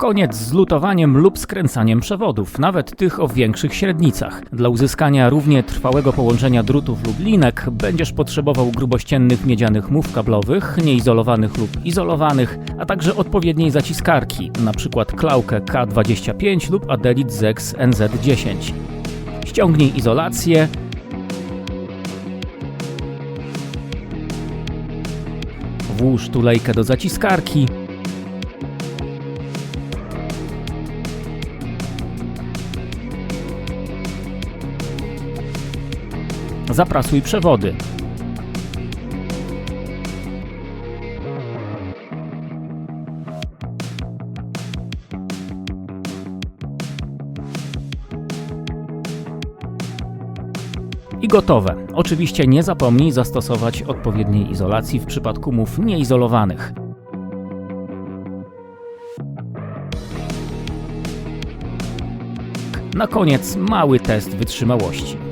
Koniec z lutowaniem lub skręcaniem przewodów, nawet tych o większych średnicach. Dla uzyskania równie trwałego połączenia drutów lub linek będziesz potrzebował grubościennych miedzianych mów kablowych, nieizolowanych lub izolowanych, a także odpowiedniej zaciskarki, np. klałkę K25 lub Adelit Zex NZ10. Ściągnij izolację, włóż tulejkę do zaciskarki, Zaprasuj przewody. I gotowe. Oczywiście nie zapomnij zastosować odpowiedniej izolacji w przypadku mów nieizolowanych. Na koniec mały test wytrzymałości.